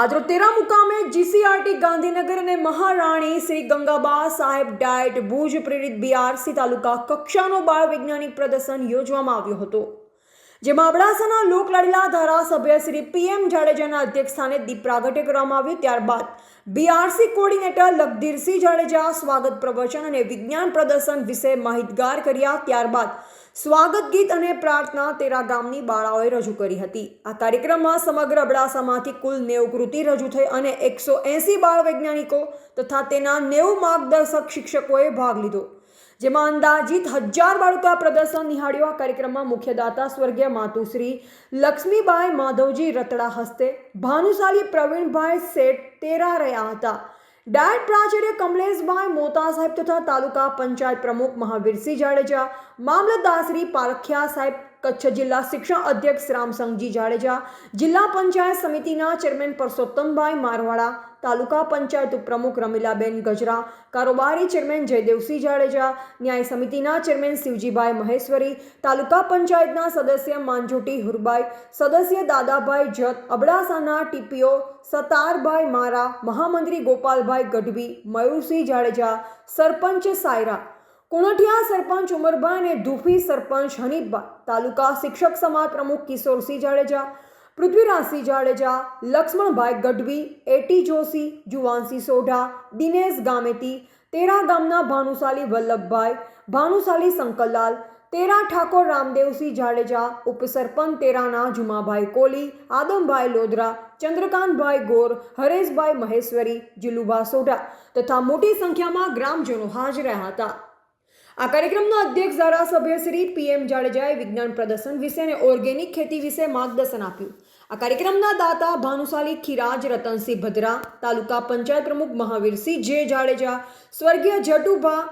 આજરો તેરા મુકામે જીસીઆરટી ગાંધીનગર અને મહારાણી શ્રી ગંગાબા સાહેબ ડાયટ ભુજ પ્રેરિત બીઆરસી તાલુકા કક્ષાનો બાળ વૈજ્ઞાનિક પ્રદર્શન યોજવામાં આવ્યું હતું, જેમાં અબડાસાના લોકલાડીલા ધારાસભ્ય શ્રી પીએમ જાડેજાના અધ્યક્ષસ્થાને દીપ પ્રાગટ્ય કરવામાં આવ્યું. ત્યારબાદ બીઆરસી કોર્ડિનેટર લખધીરસિંહ જાડેજા સ્વાગત પ્રવચન અને વિજ્ઞાન પ્રદર્શન વિશે માહિતગાર કર્યા. ત્યારબાદ સ્વાગત ગીત અને પ્રાર્થના તેરા ગામની બાળાઓએ રજૂ કરી હતી. આ કાર્યક્રમમાં સમગ્ર અબડાસામાંથી કુલ નેવું કૃતિ રજૂ થઈ અને એકસો એંસી બાળ વૈજ્ઞાનિકો તથા તેના નેવું માર્ગદર્શક શિક્ષકોએ ભાગ લીધો. જેમાં અંદાજિત હજાર બાળકો પ્રદર્શન નિહાળ્યો. આ કાર્યક્રમમાં મુખ્ય દાતા સ્વર્ગીય માતુશ્રી લક્ષ્મીબાઈ માધવજી રતડા હસ્તે ભાનુશાલી પ્રવીણભાઈ શેઠ તેરા રહ્યા હતા. ડાયટ પ્રાચાર્ય કમલેશભાઈ મોતા સાહેબ તથા તાલુકા પંચાયત પ્રમુખ મહાવીરસિંહ જાડેજા મામલતદારશ્રી પારખિયા સાહેબ કચ્છ જિલ્લા શિક્ષણ અધ્યક્ષ રામસંગજી જાડેજા, જિલ્લા પંચાયત સમિતિના ચેરમેન પરસોત્તમભાઈ મારવાડા, તાલુકા પંચાયત ઉપપ્રમુખ રમીલાબેન ગજરા, કારોબારી ચેરમેન જયદેવસિંહ જાડેજા, ન્યાય સમિતિના ચેરમેન શિવજીભાઈ મહેશ્વરી, તાલુકા પંચાયતના સદસ્ય માંજોટી હુરબાઈ, સદસ્ય દાદાભાઈ જત, અબડાસાના ટીપીઓ સતારભાઈ મારા, મહામંત્રી ગોપાલભાઈ ગઢવી, મયુરસિંહ જાડેજા, સરપંચ સાયરા કુણઠિયા સરપંચ ઉમરબા અને ધુફી સરપંચ હનીફબા, તાલુકા શિક્ષક સમાજ પ્રમુખ કિશોરસિંહ જાડેજા પૃથ્વીરાજસિંહ જાડેજા, લક્ષ્મણભાઈ ગઢવી, એટી જોશી જુવાનસિંહ સોઢા, દિનેશ ગામેતી તેરા ગામના ભાનુશાલી વલ્લભભાઈ, ભાનુશાલી શંકરલાલ તેરા ઠાકોર રામદેવસિંહ જાડેજા, ઉપસરપંચ તેરાના જુમાભાઈ કોલી, આદમભાઈ લોધરા, ચંદ્રકાંતભાઈ ગોર, હરેશભાઈ મહેશ્વરી, જીલુભા સોઢા તથા મોટી સંખ્યામાં ગ્રામજનો હાજર રહ્યા હતા. આ કાર્યક્રમના અધ્યક્ષ ધારાસભ્ય શ્રી પીએમ જાડેજાએ વિજ્ઞાન પ્રદર્શન વિશે અને ઓર્ગેનિક ખેતી વિશે માર્ગદર્શન આપ્યું. આ કાર્યક્રમના દાતા ભાનુશાલી ખીરાજ રતનસિંહ ભદ્રા, તાલુકા પંચાયત પ્રમુખ મહાવીરસિંહ જે જાડેજા, સ્વર્ગીય જટુભા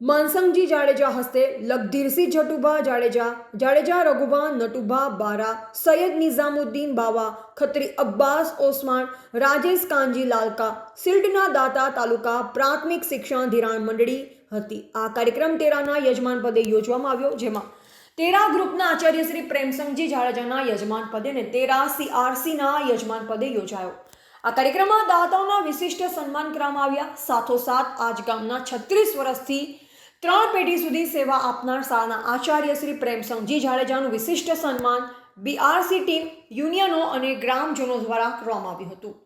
માનસંગજી જાડેજા હસ્તે, લખધીરસિંહ જટુભા જાડેજા જાડેજા રઘુભા નટુભા બારા, સૈયદ નિઝામુદ્દીન બાવા, ખત્રી અબ્બાસ ઓસમાન, રાજેશ કાનજી લાલકા સિલ્ડના દાતા તાલુકા પ્રાથમિક શિક્ષણ ધિરાણ મંડળી હતી. આ કાર્યક્રમ તેરાના યજમાન પદે યોજવામાં આવ્યો, જેમાં તેરા ગ્રુપના આચાર્ય શ્રી પ્રેમસંગજી જાડેજાના યજમાન પદે અને તેરા સીઆરસીના યજમાન પદે યોજાયો. આ કાર્યક્રમમાં દાતાઓના વિશિષ્ટ સન્માન કરવામાં આવ્યા. સાથોસાથ આજ ગામના છત્રીસ વર્ષથી ત્રણ પેઢી સુધી સેવા આપનાર શાળાના આચાર્ય શ્રી પ્રેમસંગજી જાડેજાનું વિશિષ્ટ સન્માન બીઆરસી ટીમ યુનિયનો અને ગ્રામજનો દ્વારા કરવામાં આવ્યું હતું.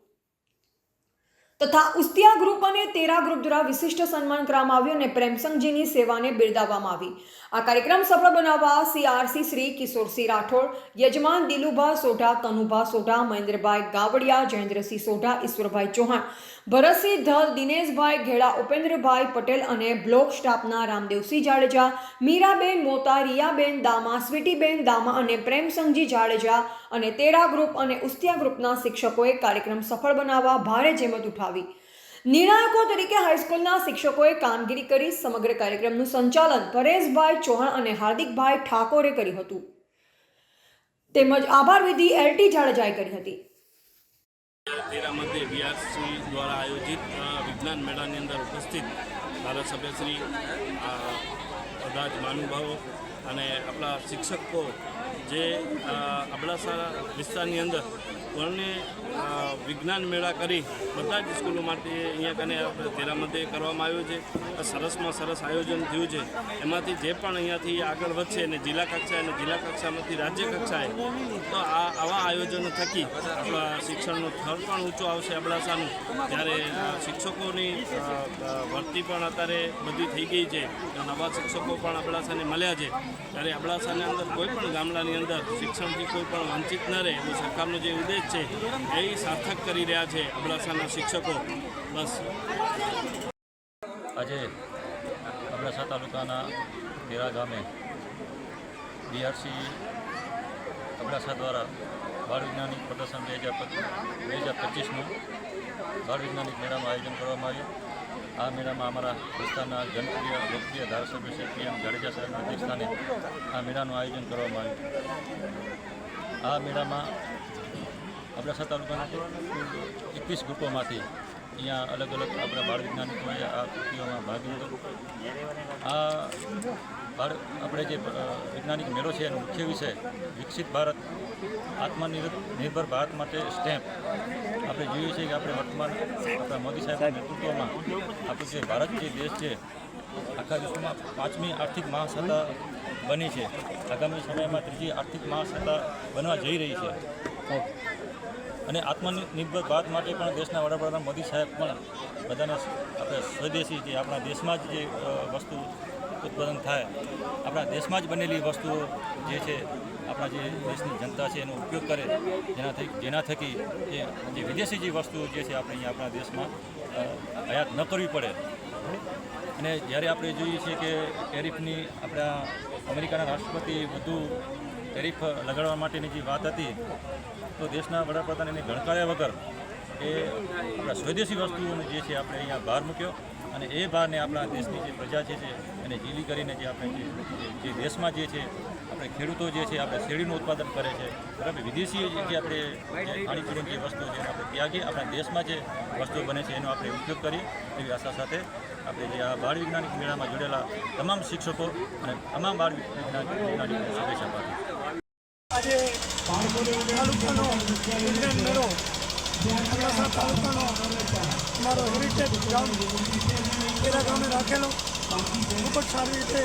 તથા ઉસ્તિયા ગ્રુપ અને તેરા ગ્રુપ દ્વારા વિશિષ્ટ સન્માન કરવામાં આવ્યું અને પ્રેમસંગજીની સેવાને બિરદાવવામાં આવી. આ કાર્યક્રમ સફળ બનાવવા સીઆરસી શ્રી કિશોરસિંહ રાઠોડ, યજમાન દિલુભા સોઢા કનુભા સોઢા, મહેન્દ્રભાઈ ગાવડિયા, જયેન્દ્રસિંહ સોઢા, ઈશ્વરભાઈ ચૌહાણ ભરતસિંહ ધલ, દિનેશભાઈ ઘેડા, ઉપેન્દ્રભાઈ પટેલ અને બ્લોક સ્ટાફના રામદેવસિંહ જાડેજા, મીરાબેન મોતા, રિયાબેન દામા, સ્વીટીબેન દામા અને પ્રેમસંગજી જાડેજા અને તેરા ગ્રુપ અને ઉસ્તિયા ગ્રુપના શિક્ષકોએ કાર્યક્રમ સફળ બનાવવા ભારે જેમત ઉઠાવી. નિર્ણાયકો તરીકે હાઈસ્કૂલના શિક્ષકોએ કામગીરી કરી સમગ્ર કાર્યક્રમનું સંચાલન પરેશભાઈ ચૌહાણ અને હાર્દિકભાઈ ઠાકોરે કર્યું હતું. તેમજ આભાર વિધિ એલટી જાડેજાએ કરી હતી. તેરા વીઆરસી દ્વારા આયોજિત વિજ્ઞાન મેળાની અંદર ઉપસ્થિત ધારાસભ્યશ્રી બધા જ મહાનુભાવો અને આપણા શિક્ષકો જે અબડાસા વિસ્તારની અંદર વર્ણને વિજ્ઞાન મેળા કરી બધા જ સ્કૂલો માટે અહીંયા કને તેના તેરા મધ્યે કરવામાં આવ્યું છે. સરસમાં સરસ આયોજન થયું છે. એમાંથી જે પણ અહીંયાથી આગળ વધશે અને જિલ્લા કક્ષાએ અને જિલ્લા કક્ષામાંથી રાજ્ય કક્ષાએ, તો આ આવા આયોજનો થકી આપણા શિક્ષણનું થર પણ ઊંચો આવશે અબડાસાનું. ત્યારે શિક્ષકોની ભરતી પણ અત્યારે બધી થઈ ગઈ છે. નવા શિક્ષકો પણ અબડાસાને મળ્યા છે. ત્યારે અબડાસાની અંદર કોઈ પણ ગામડાની અંદર શિક્ષણથી કોઈ પણ વંચિત ન રહે, એવો સરકારનો જે ઉદ્દેશ છે, એ સાર્થક કરી રહ્યા છે અબડાસાના શિક્ષકો. બસ. આજે અબડાસા તાલુકાના તેરા ગામે બીઆરસી અબડાસા દ્વારા બાળ વૈજ્ઞાનિક પ્રદર્શન બે હજાર બે હજાર પચીસનું બાળ વૈજ્ઞાનિક મેળાનું આયોજન કરવામાં આવ્યું. આ મેળામાં અમારા વિસ્તારના જનપ્રિય લોકપ્રિય ધારાસભ્ય શ્રી પીએમ જાડેજા સાહેબના અધ્યક્ષસ્થાને આ મેળાનું આયોજન કરવામાં આવ્યું. આ મેળામાં અબડાસા તાલુકાના એકવીસ ગ્રુપોમાંથી અહીંયા અલગ અલગ આપણા બાળ વૈજ્ઞાનિકોએ આ કૃતિઓમાં ભાગ લીધો. આ આપણે જે વૈજ્ઞાનિક મેળો છે એનો મુખ્ય વિષય વિકસિત ભારત આત્મનિર્ભર નિર્ભર ભારત માટે સ્ટેમ્પ. આપણે જોઈએ છીએ કે આપણે વર્તમાન આપણા મોદી સાહેબના નેતૃત્વમાં આપણું જે ભારત જે દેશ છે આખા વિશ્વમાં પાંચમી આર્થિક મહાસત્તા બની છે. આગામી સમયમાં ત્રીજી આર્થિક મહાસત્તા બનવા જઈ રહી છે. અને આત્મનિર્ભર ભારત માટે પણ દેશના વડાપ્રધાન મોદી સાહેબ પણ બધાને આપણે સ્વદેશી જે આપણા દેશમાં જ જે વસ્તુ ઉત્પાદન થાય. આપણા દેશમાં જ બનેલી વસ્તુઓ જે છે, આપણા જે દેશની જનતા છે, એનો ઉપયોગ કરે જેનાથી જેના થકી જે જે વિદેશી જે વસ્તુઓ જે છે, આપણે અહીંયા આપણા દેશમાં આયાત ન કરવી પડે. અને જ્યારે આપણે જોઈએ છીએ કે ટેરિફની આપણા અમેરિકાના રાષ્ટ્રપતિ વધુ ટેરિફ લગાડવા માટેની જે વાત હતી, તો દેશના વડાપ્રધાન એને ગણકાર્યા વગર એ આપણા સ્વદેશી વસ્તુઓને જે છે, આપણે અહીંયા બહાર મૂક્યો. અને એ ભારને આપણા દેશની જે પ્રજા છે એને ઝીલી કરીને જે આપણે જે દેશમાં જે છે, આપણે ખેડૂતો જે છે, આપણે શેરડીનું ઉત્પાદન કરે છે, બરાબર? વિદેશી જે આપણે ખાણીપીણીની જે વસ્તુઓ છે આપણે ત્યાગી આપણા દેશમાં જે વસ્તુઓ બને છે, એનો આપણે ઉપયોગ કરીએ એવી આશા સાથે આપણે જે આ બાળ વૈજ્ઞાનિક મેળામાં જોડેલા તમામ શિક્ષકો અને તમામ બાળ વૈજ્ઞાનિક શુભેચ્છા પાઠવું આજે અબડાસા અમારો હેરિટેજ ગ્રાઉન્ડ પેલા ગામે રાખેલો. ખૂબ જ સારી રીતે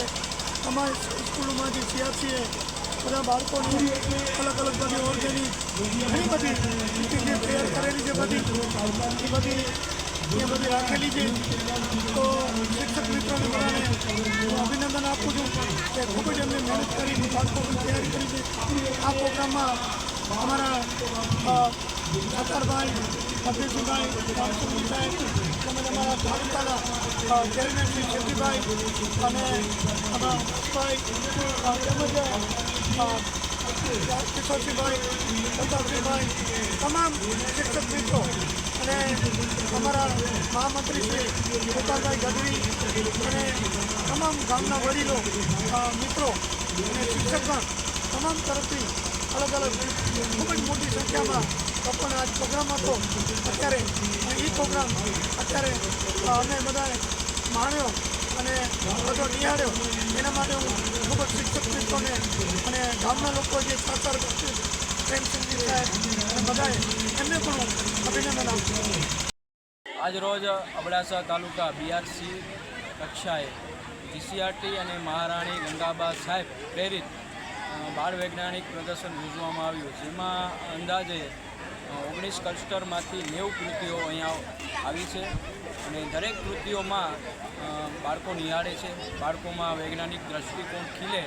અમારી સ્કૂલોમાં જે સીઆરસીએ બધા બાળકોની અલગ અલગ બધી ઓર્ગેનિક ઘણી બધી જે તૈયાર કરેલી છે બધી, એ બધી એ બધી રાખેલી છે. તો શિક્ષક મિત્રોને બધાને અભિનંદન આપું છું કે ખૂબ જ એમને મહેનત કરી બાળકોની તૈયારી કરી છે. આ પ્રોગ્રામમાં અમારા અ, સત્તરભાઈ ફતેહસિંહભાઈ તેમજ અમારા તાલુકાના ચેરમેન શ્રી અને તેમજ કિશોરસિંહભાઈ પ્રતાપસિંહભાઈ તમામ શિક્ષક મિત્રો અને અમારા મહામંત્રી શ્રી ગોપાલભાઈ ગઢવી અને તમામ ગામના વડીલો મિત્રો અને શિક્ષકગણ તમામ તરફથી અલગ અલગ ખૂબ જ મોટી સંખ્યામાં લોકોને આ પ્રોગ્રામ હતો, અત્યારે એ પ્રોગ્રામ અત્યારે અમે બધાએ માણ્યો અને બધો નિહાળ્યો. એના માટે હું ખૂબ જ શિક્ષક મિત્રોને અને ગામના લોકો જે સહકાર પ્રેમસિંહજી સાહેબ અને બધાએ એમને પણ હું અભિનંદન આપું આજ રોજ અબડાસા તાલુકા બીઆરસી કક્ષાએ જીસીઆરટી અને મહારાણી ગંગાબા સાહેબ પ્રેરિત બાળ વૈજ્ઞાનિક પ્રદર્શન યોજવામાં આવ્યું, જેમાં અંદાજે ઓગણીસ ક્લસ્ટરમાંથી નેવું કૃતિઓ અહીંયા આવી છે અને દરેક કૃતિઓમાં બાળકો નિહાળે છે. બાળકોમાં વૈજ્ઞાનિક દ્રષ્ટિકોણ ખીલે.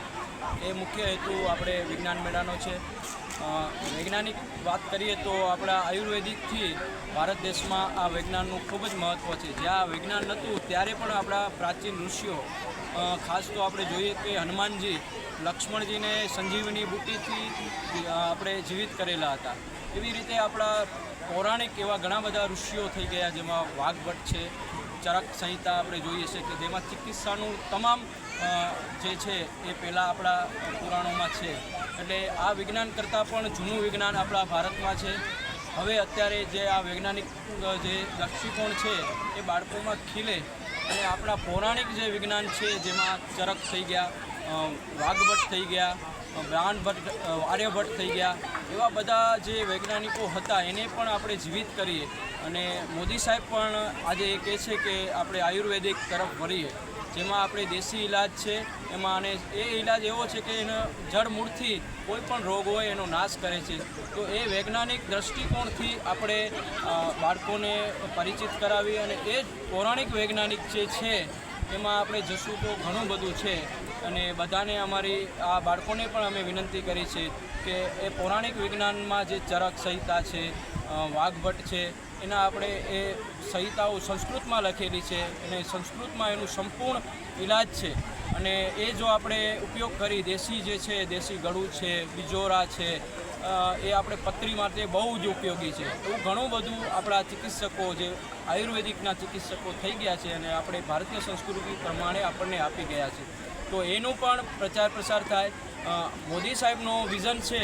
એ મુખ્ય હેતુ આપણે વિજ્ઞાન મેળાનો છે. વૈજ્ઞાનિક વાત કરીએ તો આપણા આયુર્વેદિકથી ભારત દેશમાં આ વિજ્ઞાનનું ખૂબ જ મહત્ત્વ છે. જ્યાં વિજ્ઞાન નહોતું, ત્યારે પણ આપણા પ્રાચીન ઋષિઓ ખાસ તો આપણે જોઈએ કે હનુમાનજી, લક્ષ્મણજીને સંજીવની બુટીથી આપણે જીવિત કરેલા હતા. એવી રીતે આપણા પૌરાણિક એવા ઘણા બધા ઋષિઓ થઈ ગયા જેમાં વાઘભટ્ટ છે, ચરક સંહિતા આપણે જોઈએ છે કે જેમાં ચિકિત્સાનું તમામ જે છે એ પહેલાં આપણા પુરાણોમાં છે. એટલે આ વિજ્ઞાન કરતાં પણ જૂનું વિજ્ઞાન આપણા ભારતમાં છે. હવે અત્યારે જે આ વૈજ્ઞાનિક જે દૃષ્ટિકોણ છે એ બાળકોમાં ખીલે. અને આપણા પૌરાણિક જે વિજ્ઞાન છે જેમાં ચરક થઈ ગયા વાઘભટ્ટ થઈ ગયા બ્રાહ્મણભટ્ટ અ, આર્યભટ્ટ થઈ ગયા. એવા બધા જે વૈજ્ઞાનિકો હતા એને પણ આપણે જીવિત કરીએ. અને મોદી સાહેબ પણ આજે એ કહે છે કે આપણે આયુર્વેદિક તરફ વળીએ. જેમાં આપણે દેશી ઇલાજ છે એમાં અને એ ઇલાજ એવો છે કે એનો જળમૂળથી કોઈ પણ રોગ હોય એનો નાશ કરે છે. તો એ વૈજ્ઞાનિક દ્રષ્ટિકોણથી આપણે બાળકોને પરિચિત કરાવી અને એ જ પૌરાણિક વૈજ્ઞાનિક જે છે એમાં આપણે જશું તો ઘણું બધું છે. અને બધાને અમારી આ બાળકોને પણ અમે વિનંતી કરી છે કે એ પૌરાણિક વિજ્ઞાનમાં જે ચરક સંહિતા છે વાઘભટ્ટ છે, એના આપણે એ સંહિતાઓ સંસ્કૃતમાં લખેલી છે અને સંસ્કૃતમાં એનું સંપૂર્ણ ઇલાજ છે. અને એ જો આપણે ઉપયોગ કરી, દેશી જે છે, દેશી ગળું છે, બિજોરા છે એ આપણે પતરી માટે બહુ જ ઉપયોગી છે. એવું ઘણું બધું આપણા ચિકિત્સકો જે આયુર્વેદિકના ચિકિત્સકો થઈ ગયા છે અને આપણે ભારતીય સંસ્કૃતિ પ્રમાણે આપણને આપી ગયા છે. તો એનું પણ પ્રચાર પ્રસાર થાય. મોદી સાહેબનો વિઝન છે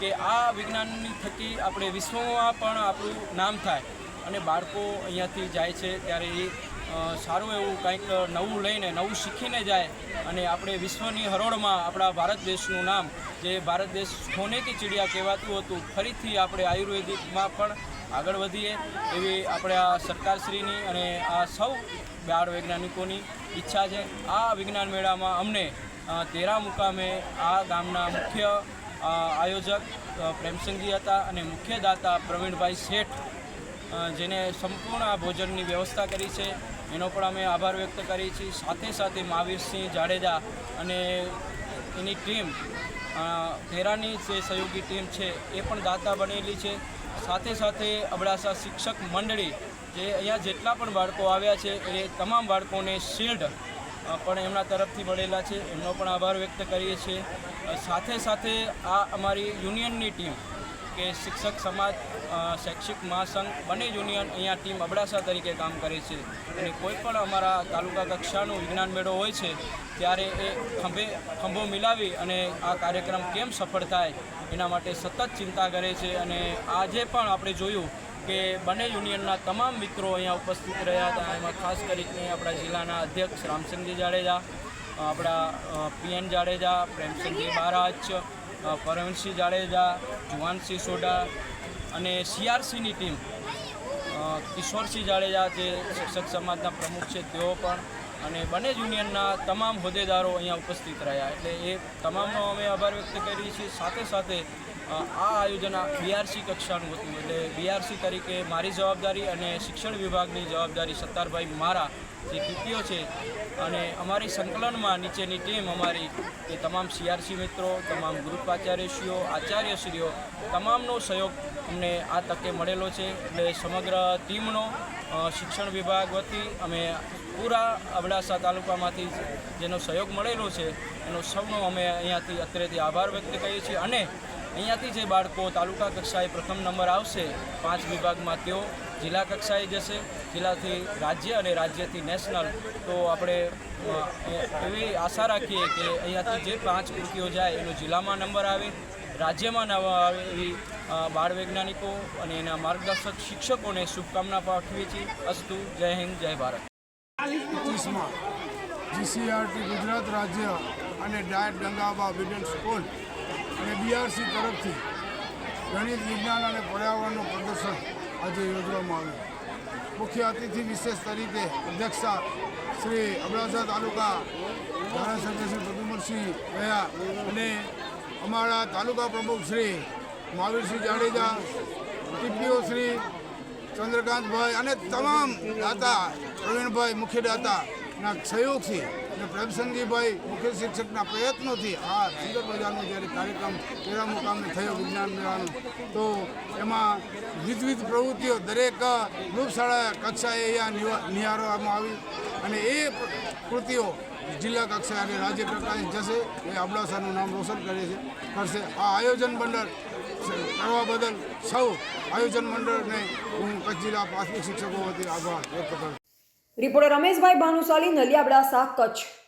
કે આ વિજ્ઞાનની થકી આપણે વિશ્વમાં પણ આપણું નામ થાય. અને બાળકો અહીંયાથી જાય છે ત્યારે એ સારું એવું કંઈક નવું લઈને, નવું શીખીને જાય અને આપણે વિશ્વની હરોળમાં આપણા ભારત દેશનું નામ, જે ભારત દેશ સોનેકી ચીડિયા કહેવાતું હતું, ફરીથી આપણે આયુર્વેદિકમાં પણ આગળ વધીએ એવી આપણે આ સરકારશ્રીની અને આ સૌ બાળ વૈજ્ઞાનિકોની ઈચ્છા છે. આ વિજ્ઞાન મેળામાં અમને તેરા મુકામે આ ગામના મુખ્ય આયોજક પ્રેમસિંહજી હતા અને મુખ્ય દાતા પ્રવીણભાઈ શેઠ જેને સંપૂર્ણ આ ભોજનની વ્યવસ્થા કરી છે. એનો પણ અમે આભાર વ્યક્ત કરીએ છીએ. સાથે સાથે મહાવીરસિંહ જાડેજા અને એની ટીમ ખેરાની જે સહયોગી ટીમ છે, એ પણ દાતા બનેલી છે. સાથે સાથે અબડાસા શિક્ષક મંડળી, જે અહીંયા જેટલા પણ બાળકો આવ્યા છે, એ તમામ બાળકોને શિલ્ડ પણ એમના તરફથી મળેલા છે. એમનો પણ આભાર વ્યક્ત કરીએ છીએ. સાથે સાથે આ અમારી યુનિયનની ટીમ કે શિક્ષક સમાજ શૈક્ષિક મહાસંઘ બંને યુનિયન અહીંયા ટીમ અબડાસા તરીકે કામ કરે છે. અને કોઈ પણ અમારા તાલુકા કક્ષાનો વિજ્ઞાન મેળો હોય છે, ત્યારે એ ખંભે ખંભો મિલાવી અને આ કાર્યક્રમ કેમ સફળ થાય, એના માટે સતત ચિંતા કરે છે. અને આજે પણ આપણે જોયું કે બંને યુનિયનના તમામ મિત્રો અહીંયા ઉપસ્થિત રહ્યા હતા. એમાં ખાસ કરીને આપણા જિલ્લાના અધ્યક્ષ રામસિંહજી જાડેજા, આપણા પીએન જાડેજા પ્રેમસિંહજી મહારાજ પરમસિંહ જાડેજા, જુવાનસિંહ સોઢા અને સીઆરસીની ટીમ. કિશોરસિંહ જાડેજા જે શિક્ષક સમાજના પ્રમુખ છે, તેઓ પણ અને બંને યુનિયનના તમામ હોદ્દેદારો અહીંયા ઉપસ્થિત રહ્યા. એટલે એ તમામનો અમે આભાર વ્યક્ત કરીએ છીએ. સાથે સાથે આ આયોજન બીઆરસી કક્ષાનું હતું. એટલે બીઆરસી તરીકે મારી જવાબદારી અને શિક્ષણ વિભાગની જવાબદારી સત્તારભાઈ મારા જે ટીપીઓ છે અને અમારી સંકલનમાં નીચેની ટીમ અમારી, એ તમામ સીઆરસી મિત્રો, તમામ ગ્રુપ આચાર્યશ્રીઓ આચાર્યશ્રીઓ, તમામનો સહયોગ અમને આ તકે મળેલો છે. એટલે સમગ્ર ટીમનો શિક્ષણ વિભાગ વતી અમે પૂરા અબડાસા તાલુકામાંથી જેનો સહયોગ મળેલો છે, એનો સૌનો અમે અહીંયાથી અત્રેથી આભાર વ્યક્ત કરીએ છીએ. અને અહીંયાથી જે બાળકો તાલુકા કક્ષાએ પ્રથમ નંબર આવશે, પાંચ વિભાગમાં તેઓ જિલ્લા કક્ષાએ જશે, જિલ્લાથી રાજ્ય અને રાજ્યથી નેશનલ. તો આપણે એવી આશા રાખીએ કે અહીંયાથી જે પાંચ કૃતિઓ જાય, એનો જિલ્લામાં નંબર આવે, રાજ્યમાં નવા આવે એવી બાળ વૈજ્ઞાનિકો અને એના માર્ગદર્શક શિક્ષકોને શુભકામના પાઠવીએ છીએ. અસ્તુ, જય હિન્દ, જય ભારત. જીસીઆરટી ગુજરાત રાજ્ય અને ડાયટ ગંગાબા વિડન સ્કૂલ અને બીઆરસી તરફથી ગણિત, વિજ્ઞાન અને પર્યાવરણનું પ્રદર્શન આજે યોજવામાં આવ્યું. મુખ્ય અતિથિ વિશેષ તરીકે અધ્યક્ષા શ્રી અબડાસા તાલુકા ધારાસભ્ય શ્રી પ્રદ્યુમનસિંહ રહ્યા અને અમારા તાલુકા પ્રમુખ શ્રી મહાવીરસિંહ જાડેજા ટીપીઓ શ્રી ચંદ્રકાંતભાઈ અને તમામ દાતા, પ્રવીણભાઈ મુખ્ય દાતાના સહયોગથી અને પ્રેમસંગીભાઈ મુખ્ય શિક્ષકના પ્રયત્નોથી આ સુંદર મજાનો જ્યારે કાર્યક્રમ તેરા મુકામે થયો વિજ્ઞાન મેળાનો, તો એમાં વિવિધ પ્રવૃત્તિઓ, દરેક ગ્રુપશાળા કક્ષાએ અહીંયા નિહાળવામાં આવી અને એ કૃતિઓ જિલ્લા કક્ષાએ અને રાજ્ય કક્ષાએ જશે એ અબડાસાનું નામ રોશન કરે છે, કરશે આ આયોજન મંડળ કરવા બદલ સૌ આયોજન મંડળને હું કચ્છ જિલ્લા પ્રાથમિક શિક્ષકો વતી આભાર વ્યક્ત કરું. રિપોર્ટર રમેશભાઈ ભાનુશાલી નલિયાબડા સા કચ્છ.